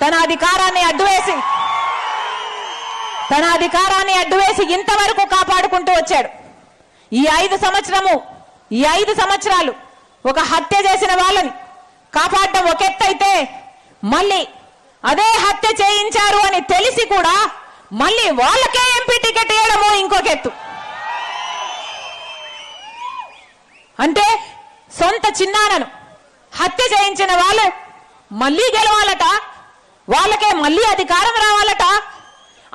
తన అధికారాన్ని అడ్డువేసి తన అధికారాన్ని అడ్డువేసి ఇంతవరకు కాపాడుకుంటూ వచ్చాడు. ఈ ఐదు సంవత్సరము ఈ ఐదు సంవత్సరాలు ఒక హత్య చేసిన వాళ్ళని కాపాడడం ఒక ఎత్తైతే మళ్ళీ అదే హత్య చేయించారు అని తెలిసి కూడా మళ్ళీ వాళ్ళకే ఎంపీ టికెట్ ఇవ్వడము ఇంకొక ఎత్తు. అంటే సొంత చిన్నానను హత్య చేయించిన వాళ్ళు మళ్ళీ గెలవాలట. వాళ్ళకే మళ్ళీ అధికారం రావాలట.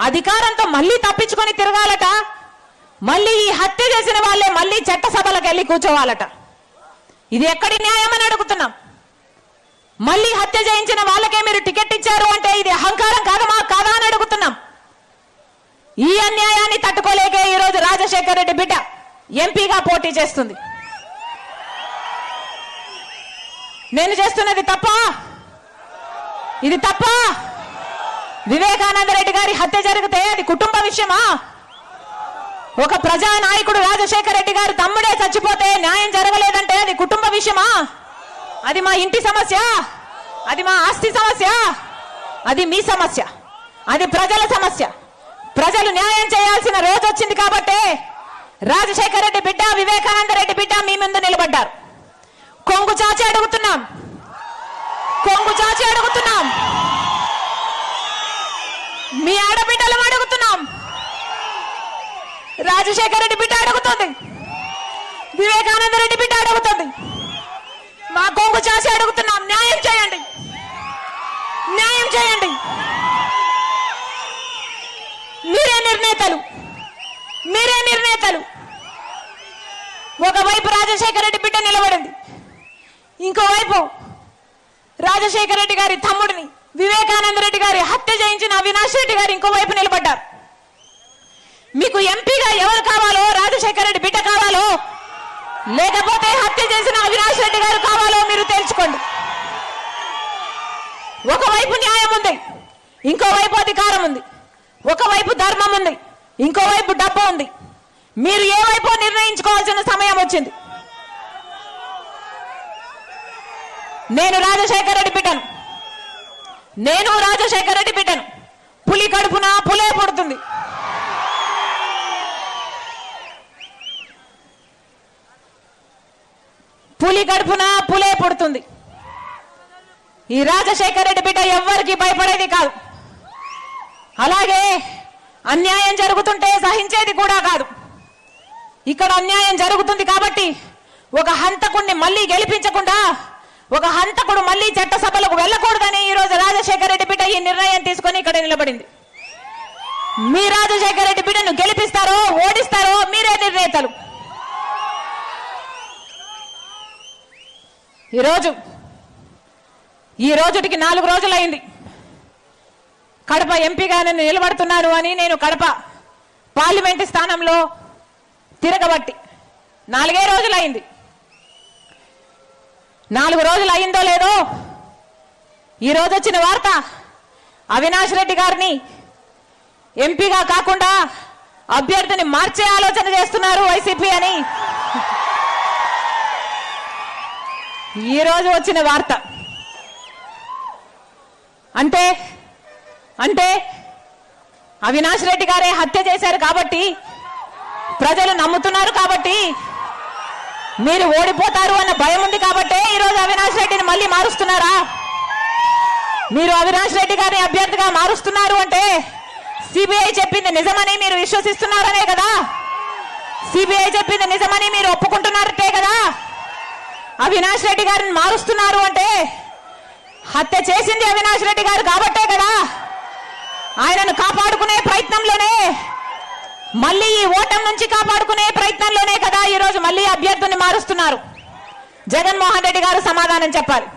అధికారంతో మళ్ళీ తప్పించుకొని తిరగాలట. మళ్ళీ ఈ హత్య చేసిన వాళ్ళే మళ్ళీ చట్టసభలకు వెళ్ళి కూర్చోవాలట. ఇది ఎక్కడి న్యాయం అని అడుగుతున్నాం. మళ్ళీ హత్య చేయించిన వాళ్ళకే మీరు టికెట్ ఇచ్చారు అంటే ఇది అహంకారం కాదమా? కాదా అని అడుగుతున్నాం. ఈ అన్యాయాన్ని తట్టుకోలేకే ఈరోజు రాజశేఖర రెడ్డి బిడ్డ ఎంపీగా పోటీ చేస్తుంది. నేను చేస్తున్నది తప్ప? ఇది తప్ప వివేకానంద రెడ్డి గారి హత్య జరిగితే అది కుటుంబ విషయమా? ఒక ప్రజా నాయకుడు రాజశేఖర రెడ్డి గారు తమ్ముడే చచ్చిపోతే న్యాయం జరగలేదంటే అది కుటుంబ విషయమా? అది మా ఇంటి సమస్య. అది మా ఆస్తి సమస్య. అది మీ సమస్య. అది ప్రజల సమస్య. ప్రజలు న్యాయం చేయాల్సిన రోజు వచ్చింది కాబట్టే రాజశేఖర రెడ్డి బిడ్డ వివేకానంద రెడ్డి బిడ్డ మీ ముందు నిలబడ్డారు. కొంగు చాచి అడుగుతున్నాం. కొంగు చాచి అడుగుతున్నాం. మీ ఆడబిడ్డలం అడుగుతున్నాం. రాజశేఖర రెడ్డి బిడ్డ అడుగుతుంది. వివేకానంద రెడ్డి బిడ్డ అడుగుతుంది. మా కొంగు చాచి అడుగుతున్నాం. న్యాయం చేయండి. న్యాయం చేయండి. మీరే నిర్ణేతలు. మీరే నిర్ణేతలు. ఒకవైపు రాజశేఖర రెడ్డి బిడ్డ నిలబడింది. ఇంకోవైపు రాజశేఖర రెడ్డి గారి తమ్ముడిని వివేకానంద రెడ్డి గారి హత్య చేయించిన అవినాష్ రెడ్డి గారు ఇంకోవైపు నిలబడ్డారు. మీకు ఎంపీగా ఎవరు కావాలో రాజశేఖర రెడ్డి బిడ్డ కావాలో లేకపోతే హత్య చేసిన అవినాష్ రెడ్డి గారు కావాలో మీరు తెలుసుకోండి. ఒకవైపు న్యాయం ఉంది ఇంకోవైపు అధికారం ఉంది ఒకవైపు ధర్మం ఉంది ఇంకోవైపు డబ్బు ఉంది. మీరు ఏ వైపు నిర్ణయించుకోవాల్సిన సమయం వచ్చింది? నేను రాజశేఖర రెడ్డి బిడ్డను నేను రాజశేఖర రెడ్డి బిడ్డను పులి కడుపున పులే పుడుతుంది. పులి కడుపున పులే పుడుతుంది. ఈ రాజశేఖర రెడ్డి బిడ్డ ఎవ్వరికి భయపడేది కాదు. అలాగే అన్యాయం జరుగుతుంటే సహించేది కూడా కాదు. ఇక్కడ అన్యాయం జరుగుతుంది కాబట్టి ఒక హంతకుణ్ణి మళ్ళీ గెలిపించకుండా ఒక హంతకుడు మళ్ళీ చట్టసభలకు వెళ్ళకూడదని ఈ రోజు రాజశేఖర రెడ్డి బిడ్డ ఈ నిర్ణయం తీసుకొని ఇక్కడ నిలబడింది. మీ రాజశేఖర రెడ్డి బిడ్డను గెలిపిస్తారో ఓడిస్తారో మీరే నిర్ణేతలు. ఈరోజు ఈ రోజుటికి నాలుగు రోజులైంది. కడప ఎంపీగా నేను నిలబడుతున్నాను అని నేను కడప పార్లమెంటు స్థానంలో తిరగబట్టి నాలుగే రోజులైంది. నాలుగు రోజులు అయిందో లేదో? ఈ రోజు వచ్చిన వార్త అవినాష్ రెడ్డి గారిని ఎంపీగా కాకుండా అభ్యర్థిని మార్చే ఆలోచన చేస్తున్నారు వైసీపీ అని. ఈ రోజు వచ్చిన వార్త. అంటే అంటే అవినాష్ రెడ్డి గారే హత్య చేశారు కాబట్టి ప్రజలు నమ్ముతున్నారు కాబట్టి మీరు ఓడిపోతారు అన్న భయం ఉంది కాబట్టే ఈరోజు అవినాష్ రెడ్డిని మళ్ళీ మారుస్తున్నారా? మీరు అవినాష్ రెడ్డి గారిని అభ్యర్థిగా మారుస్తున్నారు అంటే సిబిఐ చెప్పింది నిజమని మీరు విశ్వసిస్తున్నారనే కదా? సిబిఐ చెప్పింది నిజమని మీరు ఒప్పుకుంటున్నారటే కదా? అవినాష్ రెడ్డి గారిని మారుస్తున్నారు అంటే హత్య చేసింది అవినాష్ రెడ్డి గారు కాబట్టే కదా? ఆయనను కాపాడుకునే ప్రయత్నంలోనే మళ్ళీ ఈ ఓటం నుంచి కాపాడుకునే ప్రయత్నంలోనే కదా ఈరోజు మళ్ళీ అభ్యర్థుని మారుస్తున్నారు. జగన్మోహన్ రెడ్డి గారు సమాధానం చెప్పాలి.